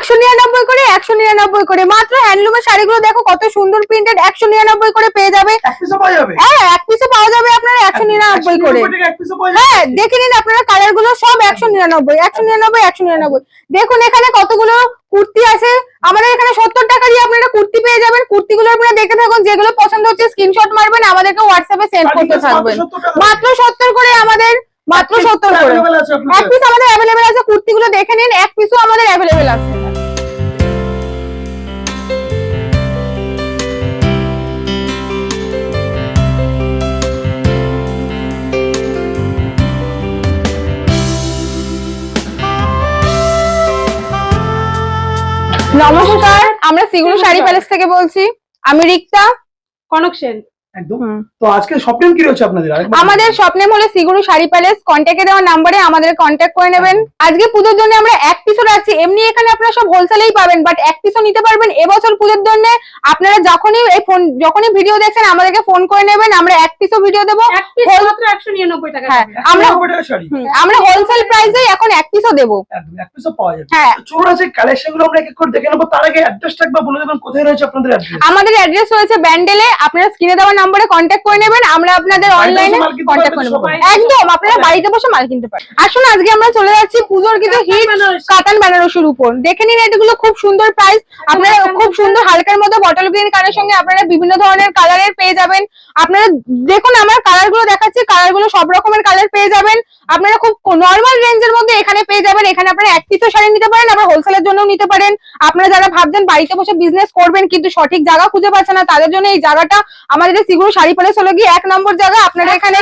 একশো নিরানব্বই করে একশো নিরানব্বই করে। মাত্র হ্যান্ডলুমের শাড়িগুলো দেখো কত সুন্দর প্রিন্টেড একশো নিরানব্বই করে পেয়ে যাবে। হ্যাঁ এক পিসে পাওয়া যাবে আপনারা একশো নিরানব্বই করে। হ্যাঁ দেখে নিন আপনারা কালারগুলো সব একশো নিরানব্বই একশো নিরানব্বই একশো নিরানব্বই। দেখুন এখানে কতগুলো কুর্তি আছে। আমাদের এখানে সত্তর টাকা দিয়ে আপনারা কুর্তি পেয়ে যাবেন। কুর্তি গুলো আপনারা দেখে থাকুন যেগুলো পছন্দ হচ্ছে স্ক্রিনশট মারবেন আমাদেরকে হোয়াটসঅ্যাপে সেন্ড করতে থাকবেন। মাত্র সত্তর করে আমাদের মাত্র সত্তর করে। এক পিস আমাদের অ্যাভেলেবেল আছে কুর্তি গুলো দেখে নিন এক পিসও আমাদের অ্যাভেলেবেল আছে। নমস্কার আমরা সিগুলো শাড়ি প্যালেস থেকে বলছি। আমি রিক্তা। কনক সেন একদম। তো আজকে শপিং কি রয়েছে আপনাদের? আমাদের স্বপ্নে হলো সিগুরু শাড়ি প্যালেস কন্ট্যাক্টে দেওয়া নাম্বারে আমাদের কন্ট্যাক্ট করে নেবেন। আজকে পুজোর জন্য আমরা এক পিসও রাখছি। এমনি এখানে আপনারা সব হোলসেলেই পাবেন বাট এক পিসও নিতে পারবেন। এবছর পুজোর জন্য আপনারা যখনই এই ফোন যখনই ভিডিও দেখছেন আমাদেরকে ফোন করে নেবেন। আমরা এক পিসও ভিডিও দেবো। এক পিস Whole- মাত্র একশো নিরানব্বই টাকা হ্যাঁ আমরা 190 টাকা শাড়ি। হুম, আমরা হোলসেল প্রাইসেই এখন এক পিসও দেবো। এক পিসও পাওয়া যাবে। হ্যাঁ। চলুন আছে কালেকশনগুলো আমরা এক এক করে দেখে নেব। তার আগে অ্যাড্রেসটা একবার বলে দেবেন কোথায় রয়েছে আপনাদের অ্যাড্রেস আমাদের অ্যাড্রেস রয়েছে ব্যান্ডেলে আপনারা স্ক্রিনে দেওয়া নাম্বারে কন্ট্যাক্ট করে নেবেন আমরা আপনাদের অনলাইনে কন্ট্যাক্ট করে নেব। একদম আপনারা বাড়িতে বসে মাল কিনতে পারেন আসুন আজকে আমরা চলে যাচ্ছি পুজোর কিন্তু হিট। কাতান বেনারসির উপর। দেখে নিন এগুলো খুব সুন্দর প্রাইস আপনারা খুব সুন্দর হালকার মধ্যে বটল গ্রিন কালারের সঙ্গে আপনারা বিভিন্ন ধরনের কালারের পেয়ে যাবেন। আপনারা দেখুন আমার কালারগুলো দেখাচ্ছি কালারগুলো সব রকমের কালার পেয়ে যাবেন। আপনারা খুব নর্মাল রেঞ্জের মধ্যে এখানে পেয়ে যাবেন। এখানে আপনারা এক পিসও শাড়ি নিতে পারেন আবার হোলসেলের জন্যও নিতে পারেন। আপনারা যারা ভাবছেন বাড়িতে বসে বিজনেস করবেন কিন্তু সঠিক জায়গা খুঁজে পাচ্ছেন না তাদের জন্য এই জায়গাটা আমাদের সিগুরু শাড়ি প্যালেস হলো গিয়ে এক নম্বর জায়গা আপনারা এখানে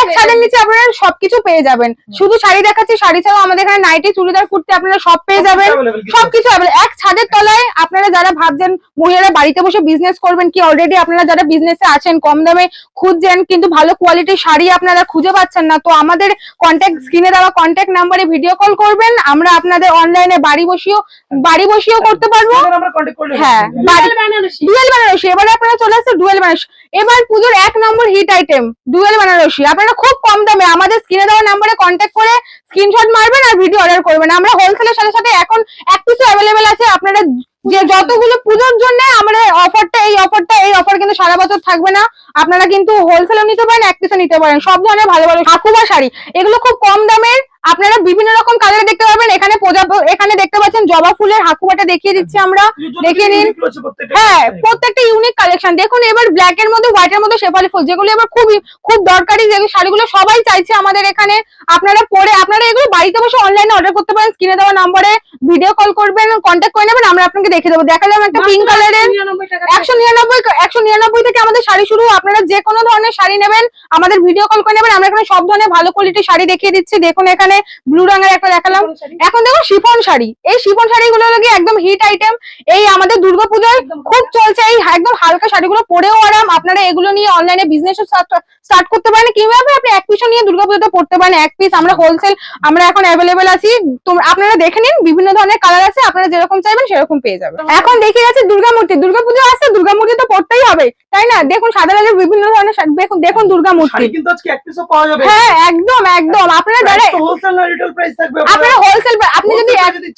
এক ছাদের নিচে আপনারা সবকিছু পেয়ে যাবেন। শুধু শাড়ি দেখাচ্ছি শাড়ি ছাড়াও আমাদের এখানে নাইটি চুড়িদার কুর্তি আপনারা সব পেয়ে যাবেন। সবকিছু এক ছাদের তলায় আপনারা যারা ভাবছেন মহিলারা বাড়িতে বসে বিজনেস করবেন কি অলরেডি আপনারা যারা বিজনেসে আছেন কম দামে খুঁজছেন কিন্তু ভালো কোয়ালিটির শাড়ি আপনারা খুঁজে পাচ্ছেন না তো আমাদের কন্ট্যাক্ট স্ক্রিনে দেওয়া কন্ট্যাক্ট নাম্বারে ভিডিও কল করবেন। আমরা আপনাদের অনলাইনে বাড়ি বসিয়েও বাড়ি বসিয়েও করতে পারব। হ্যাঁ ডুয়েল বেনারসি এবারে আপনারা চলে আসছে ডুয়েল বেনারসি এবার পুজোর এক নম্বর হিট আইটেম ডুয়েল বেনারসি আপনারা খুব কম দামে আমাদের স্ক্রিনে দেওয়া নাম্বারে কন্ট্যাক্ট করে স্ক্রিনশট মারবেন আর ভিডিও অর্ডার করবেন। আমরা হোলসেলের সাথে সাথে এখন এক পিসও অ্যাভেলেবেল আছে। আপনারা যে যতগুলো পুজোর জন্য আমরা অফারটা এই অফারটা এই অফার কিন্তু সারা বছর থাকবে না। আপনারা কিন্তু হোলসেলও নিতে পারেন, এক পিসও নিতে পারেন। সব ধরনের ভালো ভালো হাকুবা শাড়ি। এগুলো খুব কম দামের আপনারা বিভিন্ন রকম কালারে দেখতে পাবেন এখানে এখানে দেখতে পাচ্ছেন জবা ফুলের হাকুবাটা দেখিয়ে দিচ্ছি আমরা। দেখিয়ে নিন। হ্যাঁ প্রত্যেকটা ইউনিক কালেকশন দেখুন এবার ব্ল্যাক এর মধ্যে হোয়াইট এর মধ্যে শেফালি ফুল যেগুলো এবার খুব খুব দরকারি যে শাড়িগুলো সবাই চাইছে আমাদের এখানে। আপনারা পরে আপনারা এগুলো বাড়িতে বসে অনলাইনে অর্ডার করতে পারেন স্ক্রিনে দেওয়া নম্বরে ভিডিও কল করবেন কন্ট্যাক্ট করে নেবেন আমরা আপনাকে দেখে দেবো। দেখালাম একটা পিঙ্ক কালারের একশো নিরানব্বই একশো নিরানব্বই থেকে আমাদের শাড়ি শুরু আপনারা যে কোনো ধরনের শাড়ি নেবেন আমাদের ভিডিও কল করে নেবেন। আমরা এখানে সব ধরনের ভালো কোয়ালিটির শাড়ি দেখিয়ে দিচ্ছি। দেখুন এখানে ব্লু রঙের একটা দেখালাম। এখন দেখো শিফন শাড়ি। এই শিফন শাড়িগুলো লাগে একদম হিট আইটেম এই আমাদের দুর্গাপূজায় খুব চলছে। এই একদম হালকা শাড়িগুলো পরেও আরাম। আপনারা এগুলো নিয়ে অনলাইনে বিজনেস স্টার্ট করতে পারেন। কীভাবে আপনি এক পিসও নিয়ে দুর্গাপুজোতে পড়তে পারেন? এক পিস আমরা হোলসেল আমরা এখন অ্যাভেলেবেল আছি। আপনারা দেখে নিন বিভিন্ন ধরনের কালার আছে আপনারা যেরকম চাইবেন সেরকম পেয়ে যাবেন। এখন দেখে যাচ্ছে দুর্গা মূর্তি দুর্গা পুজো আসছে দুর্গা মূর্তি তো পড়তেই হবে। তাই না? দেখুন সাদা লালের বিভিন্ন ধরনের দেখুন দেখুন দুর্গা মূর্তি হ্যাঁ একদম একদম। আপনারা যারা আপনারা। হোলসেল আপনি যদি?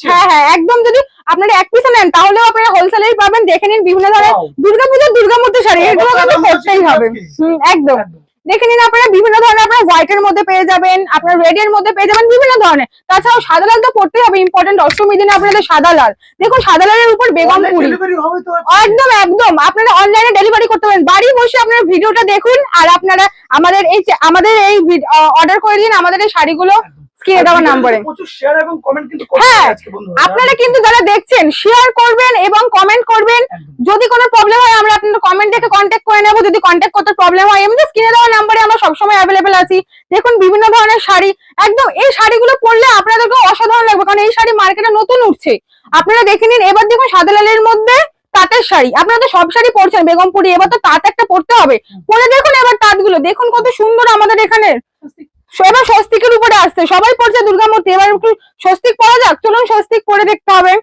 হ্যাঁ হ্যাঁ একদম যদি আপনারা এক পিসে নেন তাহলেও আপনারা হোলসেলেই পাবেন। দেখে নিন বিভিন্ন ধরনের. দুর্গাপুজোর দুর্গামূর্তি শাড়ি। এগুলো কিন্তু বলছি হবে। হুম একদম। দেখে নিন আপনারা বিভিন্ন ধরনের আপনারা হোয়াইট এর মধ্যে পেয়ে যাবেন আপনার রেড এর মধ্যে পেয়ে যাবেন বিভিন্ন ধরনের। তাছাড়াও সাদা লাল তো পড়তেই হবে ইম্পর্টেন্ট অষ্টমী দিনে আপনাদের সাদা লাল। দেখুন সাদা লালের উপর বেগম Online পুরি। delivery হবে তো একদম একদম। আপনারা অনলাইনে ডেলিভারি করতে পারেন। বাড়ি বসে আপনারা ভিডিওটা দেখুন আর আপনারা আমাদের এই আমাদের এই অর্ডার করে দিন আমাদের এই শাড়িগুলো স্ক্রিনে দেওয়া নাম্বারে প্রচুর শেয়ার এবং কমেন্ট কিন্তু করতে হ্যাঁ, আজকে বন্ধুরা। আপনারা কিন্তু যারা দেখছেন শেয়ার করবেন এবং কমেন্ট করবেন। যদি কোনো প্রবলেম হয় আমরা আপনাদের কমেন্ট দেখে কন্ট্যাক্ট করে নেব। যদি কন্ট্যাক্ট করতে প্রবলেম হয় এমনি স্ক্রিনে দেওয়া নাম্বারে আমরা সবসময় অ্যাভেলেবেল আছি। দেখুন বিভিন্ন ধরনের শাড়ি। একদম এই শাড়িগুলো পরলে আপনাদেরকে অসাধারণ লাগবে কারণ এই শাড়ি মার্কেটে নতুন উঠছে। আপনারা দেখে নিন এবার দেখুন সাদা লালের মধ্যে তাঁতের শাড়ি। আপনারা তো সব শাড়ি পরছেন বেগমপুরি এবার তো তাঁত একটা পরতে হবে। পরে দেখুন এবার তাঁতগুলো। দেখুন কত সুন্দর আমাদের এখানে এবার স্বস্তিকের উপরে আসছে। সবাই পড়ছে দুর্গামূর্তি এবার একটু স্বস্তিক পরা যাক চলুন স্বস্তিক পরে দেখতে হবে।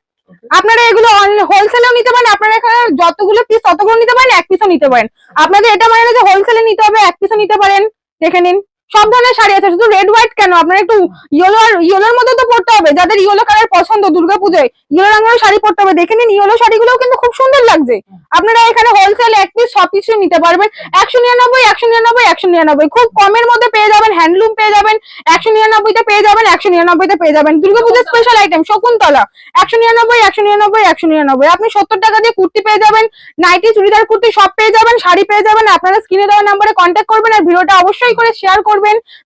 আপনারা এগুলো হোলসেলেও নিতে পারেন আপনারা এখানে যতগুলো পিস ততগুলো নিতে পারেন এক পিসও নিতে পারেন। আপনাদের এটা মানে যে হোলসেলে নিতে হবে এক পিসও নিতে পারেন। দেখে নিন। সব ধরনের শাড়ি আছে শুধু রেড হোয়াইট কেন? আপনার একটু ইয়েলো আর ইয়েলোর মধ্যে তো পড়তে হবে। যাদের ইয়েলো কালার পছন্দ দুর্গাপূজায় ইয়েলো রঙের শাড়ি পড়তে হবে। দেখে নিন ইয়েলো শাড়িগুলোও কিন্তু খুব সুন্দর লাগছে। আপনারা এখানে হোলসেল এক পিস সব কিছু নিতে পারবেন। একশো নিরানব্বই একশো নিরানব্বই একশো নিরানব্বই। খুব কমের মধ্যে পেয়ে যাবেন হ্যান্ডলুম পেয়ে যাবেন একশো নিরানব্বইতে পেয়ে যাবেন একশো নিরানব্বইতে পেয়ে যাবেন। দুর্গাপূজার স্পেশাল আইটেম শকুন্তলা। একশো নিরানব্বই একশো নিরানব্বই একশো নিরানব্বই। আপনি সত্তর টাকা দিয়ে কুর্তি পেয়ে যাবেন নাইটি চুড়িদার কুর্তি সব পেয়ে যাবেন শাড়ি পেয়ে যাবেন। আপনারা স্ক্রিনে দেওয়া নাম্বারে কন্ট্যাক্ট করবেন আর ভিডিওটা অবশ্যই করে শেয়ার করবেন।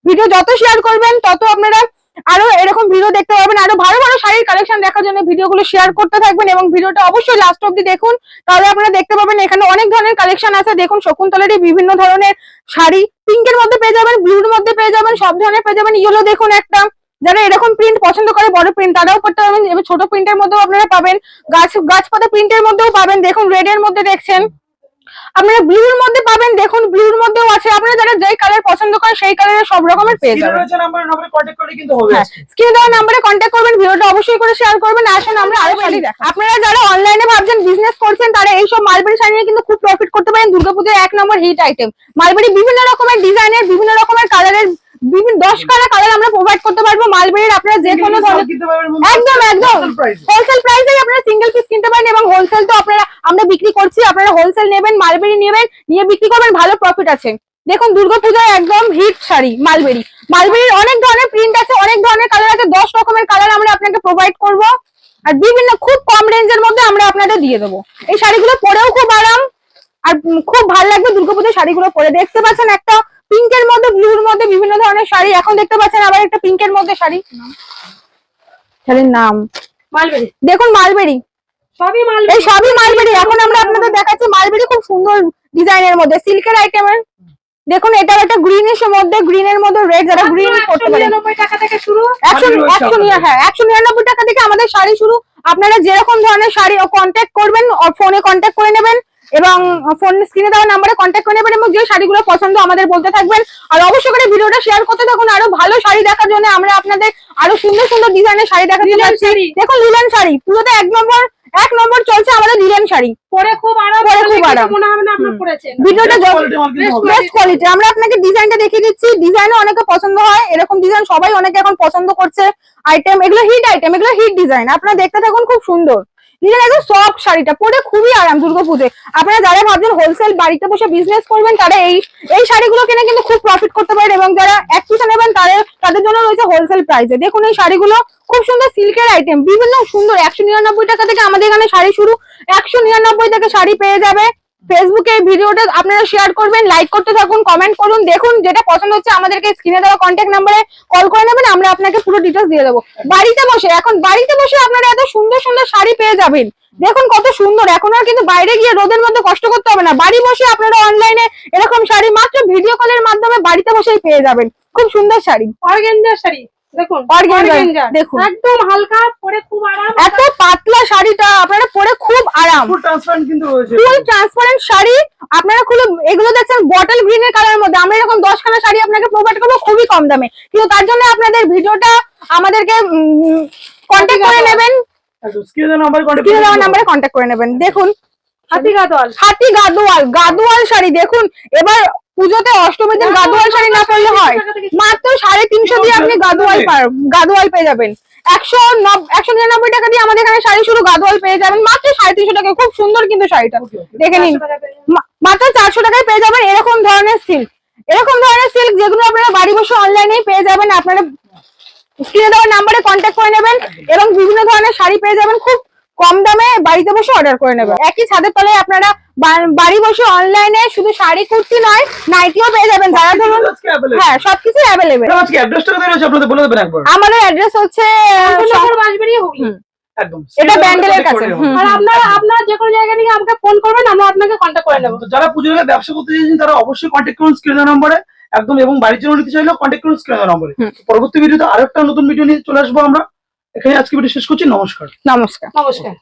ভিডিও যত শেয়ার করবেন, তত আপনারা আরও এরকম ভিডিও দেখতে পাবেন আরও ভালো ভালো শাড়ির কালেকশন দেখার জন্য ভিডিওগুলো শেয়ার করতে থাকবেন এবং ভিডিওটা অবশ্যই লাস্ট অব্দি দেখুন। তাহলে আপনারা দেখতে পাবেন, এখানে অনেক ধরনের কালেকশন আছে। দেখুন, শকুন্তলারই বিভিন্ন ধরনের শাড়ি। পিঙ্কের মধ্যে পেয়ে যাবেন ব্লুর মধ্যে পেয়ে যাবেন, সব ধরনের পেয়ে যাবেন। ইয়েলো দেখুন একটা। যারা এরকম প্রিন্ট পছন্দ করে, বড় প্রিন্ট তারাও করতে পারবেন। এবার ছোট প্রিন্টের মধ্যেও আপনারা পাবেন। গাছ, গাছপাতা প্রিন্টের মধ্যেও পাবেন। দেখুন রেড এর মধ্যে দেখছেন। আপনারা ব্লুর মধ্যে পাবেন দেখুন ব্লুর মধ্যেও আছে। আপনারা যারা যেই কালার পছন্দ করেন সেই কালারের সব রকমের পেয়ে স্ক্রিনে যাবেন। রয়েছে নাম্বার নাম্বারে কন্ট্যাক্ট করলে কিন্তু হবে। হ্যাঁ স্ক্রিনে দেওয়া নাম্বারে কন্ট্যাক্ট করবেন ভিডিওটা অবশ্যই করে শেয়ার করবেন আসুন আমরা আরও শাড়ি দেখাই আপনারা যারা অনলাইনে ভাবছেন বিজনেস করছেন তারা এইসব মালবেরি শাড়ি নিয়ে কিন্তু খুব প্রফিট করতে পারেন। দুর্গাপুজোর এক নম্বর হিট আইটেম মালবেরি বিভিন্ন রকমের ডিজাইনের বিভিন্ন রকমের কালারের বিভিন্ন দশ কালার কালার আমরা প্রোভাইড করতে পারব। মালবেরির আপনারা যে কোনো একদম একদম। হোলসেল প্রাইসেই আপনারা সিঙ্গেল পিস কিনতে পারেন এবং হোলসেল তো আপনারা আমরা বিক্রি করছি আপনারা হোলসেল নেবেন মালবেরি নেবেন নিয়ে বিক্রি করবেন ভালো প্রফিট আছে। দেখুন দুর্গাপূজায় একদম হিট শাড়ি মালবেরি। মালবেরির অনেক ধরনের প্রিন্ট আছে অনেক ধরনের কালার আছে দশ রকমের কালার আমরা আপনাকে প্রোভাইড করব। আর বিভিন্ন খুব কম রেঞ্জের মধ্যে আমরা আপনাদের দিয়ে দেবো। এই শাড়িগুলো পরেও খুব আরাম আর খুব ভালো লাগবে দুর্গাপূজার শাড়িগুলো পরে। দেখতে পাচ্ছেন একটা পিঙ্কের মধ্যে ব্লুর মধ্যে বিভিন্ন ধরনের শাড়ি। এখন দেখতে পাচ্ছেন আবার একটা পিঙ্কের মধ্যে শাড়ি। শাড়ির নাম? মালবেরি দেখুন মালবেরি সবই এই মালবেরি সবই মালবেরি এখন আমরা আপনাদের দেখাচ্ছি মালবেরি খুব সুন্দর ডিজাইনের মধ্যে। সিল্কের আইটেমের দেখুন এটা একটা গ্রিনিশ এর মধ্যে গ্রিনের মধ্যে রেড যারা গ্রিন করতে পারেন। নিরানব্বই টাকা থেকে শুরু। একশো শাড়ি রয়েছে একশো নিরা- হ্যাঁ একশো নিরানব্বই টাকা থেকে আমাদের শাড়ি শুরু। আপনারা যেরকম ধরনের শাড়ি কন্ট্যাক্ট করবেন ফোনে কন্ট্যাক্ট করে নেবেন। এবং ফোন স্ক্রিনে দেওয়া নাম্বারে কন্ট্যাক্ট করে নেবেন এবং যে শাড়িগুলো পছন্দ আমাদের বলতে থাকবেন। আর অবশ্যই করে ভিডিওটা শেয়ার করতে থাকুন আরও ভালো শাড়ি দেখার জন্য আমরা আপনাদের আরও সুন্দর সুন্দর ডিজাইনের শাড়ি দেখাতে যাচ্ছি। শাড়ি। দেখুন লিলেন শাড়ি। পুরোতে এক নম্বর এক নম্বর চলছে আমাদের লিলেন শাড়ি। পরে খুব আরাম পরে খুব আরাম। মনে হবে না। ভিডিওটা। বেস্ট কোয়ালিটি আমরা আপনাকে ডিজাইনটা দেখিয়ে দিচ্ছি। ডিজাইনও অনেকে পছন্দ হয়। এরকম ডিজাইন সবাই অনেকে এখন পছন্দ করছে। আইটেম এগুলো হিট আইটেম এগুলো হিট ডিজাইন আপনারা দেখতে থাকুন খুব সুন্দর। ডিজাইন একদম সফট শাড়িটা, পরে খুবই আরাম দুর্গাপুজোয় আপনারা যারা ভাবছেন হোলসেল বাড়িতে বসে বিজনেস করবেন, তারা এই এই শাড়িগুলো কিনে কিন্তু খুব প্রফিট করতে পারেন এবং যারা এক পিসে নেবেন, তাদের তাদের জন্য রয়েছে হোলসেল প্রাইসে দেখুন এই শাড়িগুলো, খুব সুন্দর সিল্কের আইটেম বিভিন্ন সুন্দর, একশো নিরানব্বই টাকা থেকে আমাদের এখানে শাড়ি শুরু, একশো নিরানব্বই থেকে শাড়ি পেয়ে যাবে। ফেসবুকে এই ভিডিওটা আপনারা শেয়ার করবেন লাইক করতে থাকুন কমেন্ট করুন, দেখুন যেটা পছন্দ হচ্ছে আমাদেরকে স্ক্রিনে দেওয়া কন্ট্যাক্ট নাম্বারে কল করে নেবেন, আমরা আপনাকে পুরো ডিটেলস দিয়ে দেবো। বাড়িতে বসে, এখন বাড়িতে বসে আপনারা এত সুন্দর সুন্দর শাড়ি পেয়ে যাবেন। দেখুন কত সুন্দর, এখন আর কিন্তু বাইরে গিয়ে রোদের মধ্যে কষ্ট করতে হবে না। বাড়ি বসে আপনারা অনলাইনে এরকম শাড়ি মাত্র ভিডিও কলের মাধ্যমে বাড়িতে বসেই পেয়ে যাবেন। খুব সুন্দর শাড়ি। অর্গেঞ্জার শাড়ি। দেখুন। দেখুন। একদম হালকা পরে খুব আরাম। এত পাতলা শাড়িটা আপনারা পরে খুব আরাম। ফুল ট্রান্সপারেন্ট কিন্তু রয়েছে ফুল ট্রান্সপারেন্ট শাড়ি আপনারা খুলে এগুলো দেখছেন বটল গ্রিনের কালারের মধ্যে। আমরা এরকম খানা শাড়ি আপনাকে প্রোভাইড করব খুবই কম দামে। কিন্তু তার জন্য আপনাদের ভিডিওটা আমাদেরকে কন্ট্যাক্ট করে নেবেন। স্ক্রিনে নাম্বারে নাম্বারে কন্ট্যাক্ট করে নেবেন। দেখুন। হাতি গাদল হাতি গাদোয়াল গাদোয়াল শাড়ি দেখুন। এবার পুজোতে অষ্টমীর দিন গাদোয়াল শাড়ি না পরলে হয়। মাত্র সাড়ে তিনশো দিয়ে আপনি গাদোয়াল গাদোয়াল পেয়ে যাবেন। একশো একশো নিরানব্বই টাকা দিয়ে আমাদের এখানে শাড়ি শুরু গাদোয়াল পেয়ে যাবেন। মাত্র সাড়ে তিনশো টাকা। খুব সুন্দর কিন্তু শাড়িটা। দেখে নিন। মাত্র চারশো টাকায় পেয়ে যাবেন এরকম ধরনের সিল্ক এরকম ধরনের সিল্ক যেগুলো আপনারা বাড়ি বসে অনলাইনেই পেয়ে যাবেন। আপনারা স্ক্রিনে দেওয়ার নাম্বারে কন্ট্যাক্ট করে নেবেন এবং বিভিন্ন ধরনের শাড়ি পেয়ে যাবেন। খুব কম দামে বাড়িতে বসে অর্ডার করে নেবেন। একই ছাদের তলায় আপনারা বাড়ি বসে অনলাইনে শুধু শাড়ি কুর্তি নয় নাইটিও পেয়ে যাবেন। যারা ধরুন হ্যাঁ সবকিছু অ্যাভেলেবেল ম্যাডাম, আজকে অ্যাড্রেসটা কোথায় রয়েছে? আপনাদের বলে দেবেন একবার। আমাদের অ্যাড্রেস হচ্ছে। এটা ব্যান্ডেলের কাছে। আর আপনারা আপনারা যে কোনো জায়গা থেকে আমাকে ফোন করবেন আমরা আপনাকে কন্ট্যাক্ট করে নেব। যারা পুজোর ব্যবসা করতে চাইছেন তারা অবশ্যই কন্ট্যাক্ট করুন নম্বরে। একদম এবং বাড়ির জন্য নিতে কন্ট্যাক্ট করুন স্ক্রিনের নম্বরে। হুম। পরবর্তী ভিডিওতে আরেকটা নতুন ভিডিও নিয়ে চলে আসব আমরা। এখানে আজকে ভিডিও শেষ করছি। নমস্কার। নমস্কার। নমস্কার।